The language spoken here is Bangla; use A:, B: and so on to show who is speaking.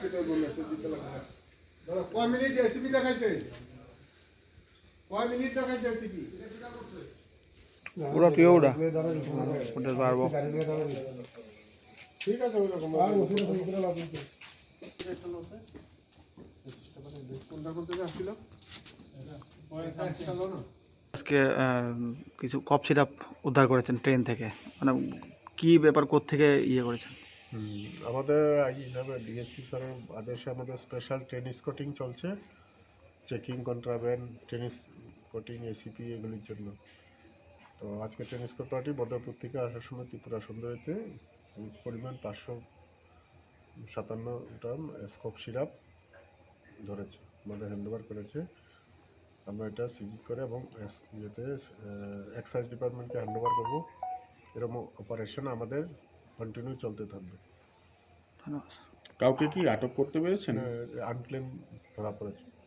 A: বাকি তো মেসেজ দিতে লাগবে ধরো কয় মিনিট এসিপি দেখাইছে? কয় মিনিট দেখাইছে এসিপি
B: ওরা তুইও ওটা ওটা পারব
A: ঠিক আছে
B: আজকে আহ, কিছু কফ সিরাপ উদ্ধার করেছেন ট্রেন থেকে। মানে কি ব্যাপার থেকে ইয়ে করেছেন?
C: আমাদের আই হিসাবে ডিএসসি স্যারের আদেশে আমাদের স্পেশাল ট্রেন স্কটিং চলছে। Checking contraband train escorting ACP এগুলির জন্য। তো আজকে ট্রেন স্কট পার্টি বদরপুর থেকে আসার সময় ত্রিপুরা সুন্দরীতে পরিমাণ পাঁচশো সাতান্ন গ্রাম স্কপ সিরাপ ধরেছে আমাদের হ্যান্ডওভার করেছে। আমরা এটা সিজি করে এবং ইয়েতে এক্সাইজ ডিপার্টমেন্টকে হ্যান্ডওভার করব। এরকম অপারেশন আমাদের কন্টিনিউ চলতে থাকবে।
B: ধন্যবাদ।
D: কাউকে কি আটক করতে পেরেছেন?
C: আনক্লেম ধরা পড়েছে।